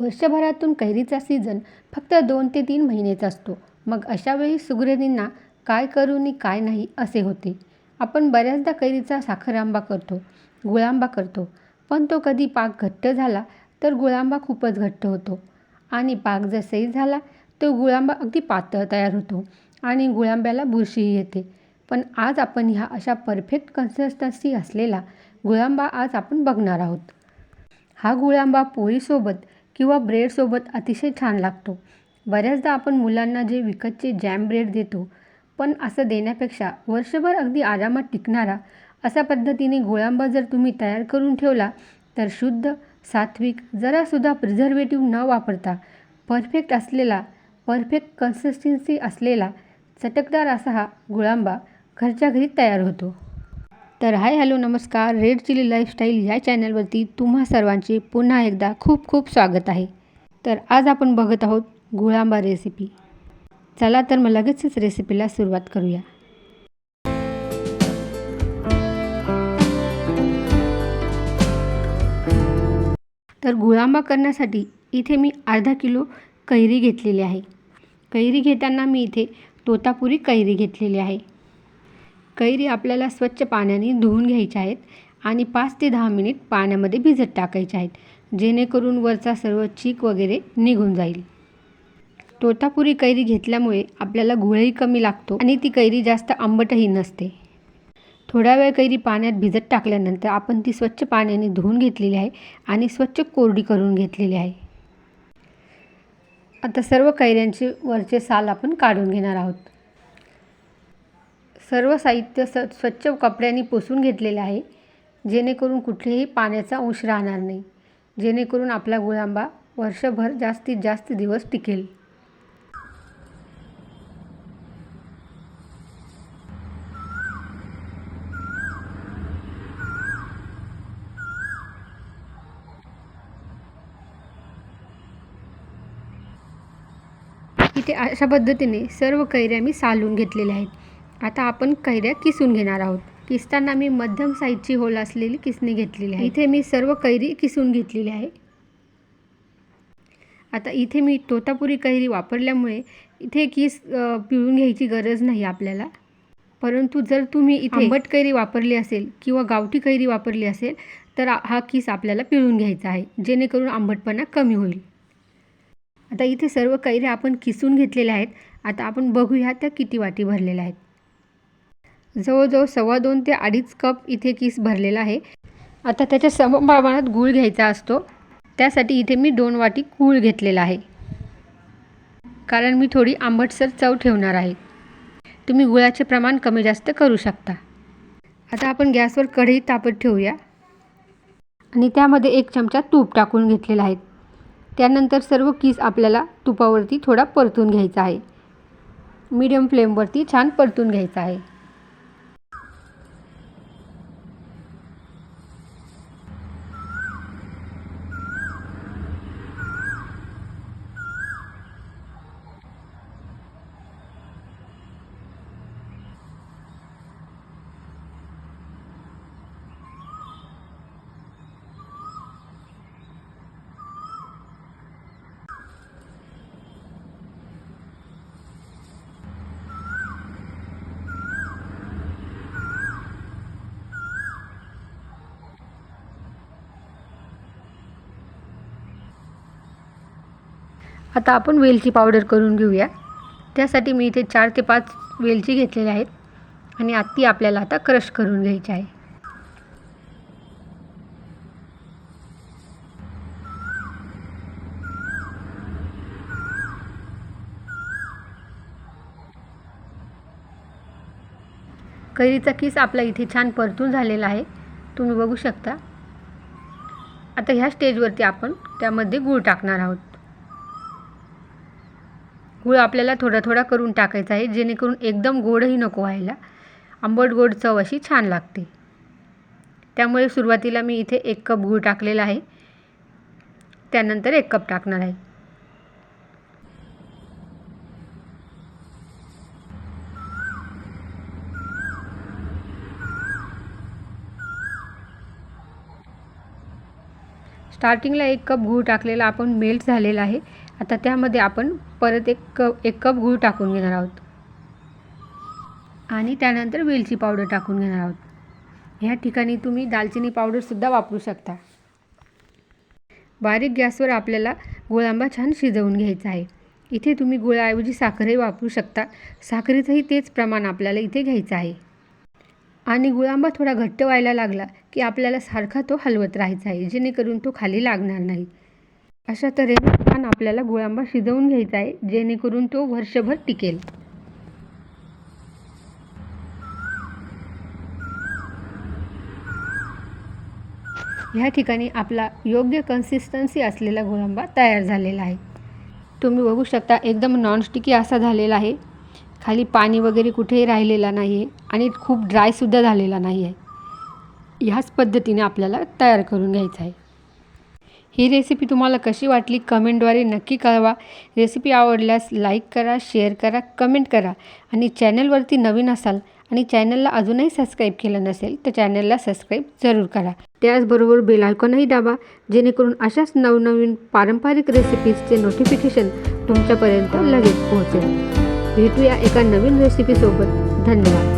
वर्षभरातून कैरीचा season फक्त दोन ते तीन महिनेच असतो. मग अशावेळी सुगरणींना काय करू नि काय नाही असे होते. आपण बऱ्याचदा कैरीचा साखरांबा करतो गुळांबा करतो. पण तो कधी पाक घट्ट झाला तर गुळांबा खूपच घट्ट होतो. आणि पाक जर सही झाला तर गुळांबा अगदी पातळ तयार होतो आणि गुळांब्याला बुरशीही येते. पण आज आपण ह्या अशा परफेक्ट कन्सिस्टन्सी असलेला गुळांबा आज आपण बघणार आहोत. हा गुळांबा पोळीसोबत किंवा ब्रेडसोबत अतिशय छान लागतो. बऱ्याचदा आपण मुलांना जे विकतचे जॅम ब्रेड देतो पण असं देण्यापेक्षा वर्षभर अगदी आरामात टिकणारा अशा पद्धतीने गोळांबा जर तुम्ही तयार करून ठेवला तर शुद्ध सात्विक जरासुद्धा प्रिझर्वेटिव्ह न वापरता परफेक्ट असलेला परफेक्ट कन्सिस्टन्सी असलेला चटकदार असा हा गुळांबा घरच्या घरी तयार होतो. तर हाय हॅलो नमस्कार. रेड चिली लाईफस्टाईल या चॅनलवरती तुम्हा सर्वांचे पुन्हा एकदा खूप खूप स्वागत आहे. तर आज आपण बघत आहोत गुळांबा रेसिपी चला तर मग लगेचच रेसिपीला सुरुवात करूया. तर गुळांबा करण्यासाठी इथे मी अर्धा किलो कैरी घेतलेली आहे. कैरी घेताना मी इथे तोतापुरी कैरी घेतलेली आहे. कैरी आपल्याला स्वच्छ पाण्याने धुवून घ्यायच्या आहेत आणि पाच ते दहा मिनिट पाण्यामध्ये भिजत टाकायच्या आहेत जेणेकरून वरचा सर्व चीक वगैरे निघून जाईल. तोतापुरी कैरी घेतल्यामुळे आपल्याला गुळही कमी लागतो आणि ती कैरी जास्त आंबटही नसते. थोडा वेळ कैरी पाण्यात भिजत टाकल्यानंतर आपण ती स्वच्छ पाण्याने धुवून घेतलेली आहे आणि स्वच्छ कोरडी करून घेतलेली आहे. आता सर्व कैऱ्यांचे वरचे साल आपण काढून घेणार आहोत. सर्व साहित्य स स्वच्छ कपड्यांनी पुसून घेतलेलं आहे. जेणेकरून कुठलेही पाण्याचा अंश राहणार नाही. जेणेकरून आपला गुळांबा वर्षभर जास्तीत जास्त दिवस टिकेल. इथे अशा पद्धतीने सर्व कैऱ्या मी सालून घेतलेल्या आहेत. आता आपण कैऱ्या किसून घेणार आहोत. किसताना मी मध्यम साईजची होल असलेली किसणी घेतलेली आहे. इथे मी सर्व कैरी किसून घेतलेली आहे. आता इथे मी तोतापुरी कैरी वापरल्यामुळे इथे किस पिळून घ्यायची गरज नाही आपल्याला. परंतु जर तुम्ही इथे आंबट कैरी वापरली असेल किंवा गावठी कैरी वापरली असेल तर हा किस आपल्याला पिळून घ्यायचा आहे जेणेकरून आंबटपणा कमी होईल. आता इथे सर्व कैऱ्या आपण किसून घेतलेल्या आहेत. आता आपण बघूया त्या किती वाटी भरलेल्या आहेत. जवळजवळ सव्वा दोन ते अडीच कप इथे किस भरलेला आहे. आता त्याच्या सम प्रमाणात गूळ घ्यायचा असतो. त्यासाठी इथे मी दोन वाटी गूळ घेतलेला आहे. कारण मी थोडी आंबटसर चव ठेवणार आहे. तुम्ही गुळाचे प्रमाण कमी जास्त करू शकता. आता आपण गॅसवर कढई तापत ठेवूया. आणि त्यामध्ये एक चमचा तूप टाकून घेतलेला आहे. त्यानंतर सर्व किस आपल्याला तुपावरती थोडा परतून घ्यायचा आहे. मीडियम फ्लेमवरती छान परतून घ्यायचा आहे. आता आपण वेलची पावडर करून घेऊया. त्यासाठी मी इथे चार ते पाच वेलची घेतलेल्या आहेत आणि ती आपल्याला आता क्रश करून घ्यायची आहे. कैरीचा किस आपला इथे छान परतून झालेला आहे. तुम्ही बघू शकता. आता ह्या स्टेजवरती आपण त्यामध्ये गूळ टाकणार आहोत. गूळ आपल्याला थोडा थोडा करून टाकायचा आहे जेणेकरून एकदम गोडही नको व्हायला. आंबट गोड चव अशी छान लागते. त्यामुळे सुरुवातीला मी इथे एक कप गूळ टाकलेला आहे. त्यानंतर एक कप टाकणार आहे. स्टार्टिंगला एक कप गूळ टाकलेला आपण मेल्ट झालेला आहे. आता त्यामध्ये आपण परत एक कप एक कप गूळ टाकून घेणार आहोत. आणि त्यानंतर वेलची पावडर टाकून घेणार आहोत. ह्या ठिकाणी तुम्ही दालचिनी पावडरसुद्धा वापरू शकता. बारीक गॅसवर आपल्याला गुळांबा छान शिजवून घ्यायचा आहे. इथे तुम्ही गुळाऐवजी साखरही वापरू शकता. साखरेचंही तेच प्रमाण आपल्याला इथे घ्यायचं आहे. आणि गुळांबा थोडा घट्ट व्हायला लागला की आपल्याला सारखा तो हलवत राहायचा आहे जेणेकरून तो खाली लागणार नाही. अशा तऱ्हेने छान आपल्याला गुळांबा शिजवून घ्यायचा आहे जेणेकरून तो वर्षभर टिकेल. ह्या ठिकाणी आपला योग्य कन्सिस्टन्सी असलेला गुळांबा तयार झालेला आहे. तुम्ही बघू शकता एकदम नॉनस्टिकी असा झालेला आहे. खाली पाणी वगैरे कुठेही राहिलेला नाही आहे आणि खूप ड्रायसुद्धा झालेला नाही आहे ह्याच पद्धतीने आपल्याला तयार करून घ्यायचं आहे. ही रेसिपी तुम्हाला कशी वाटली कमेंटद्वारे नक्की कळवा. रेसिपी आवडल्यास लाईक करा शेअर करा कमेंट करा आणि चॅनलवरती नवीन असाल आणि चॅनलला अजूनही सबस्क्राईब केलं नसेल तर चॅनलला सबस्क्राईब जरूर करा. त्याचबरोबर बेल आयकॉनही दाबा जेणेकरून अशाच नवनवीन पारंपरिक रेसिपीजचे नोटिफिकेशन तुमच्यापर्यंत लगेच पोहोचेल. भेटूया एका नवीन रेसिपीसोबत धन्यवाद.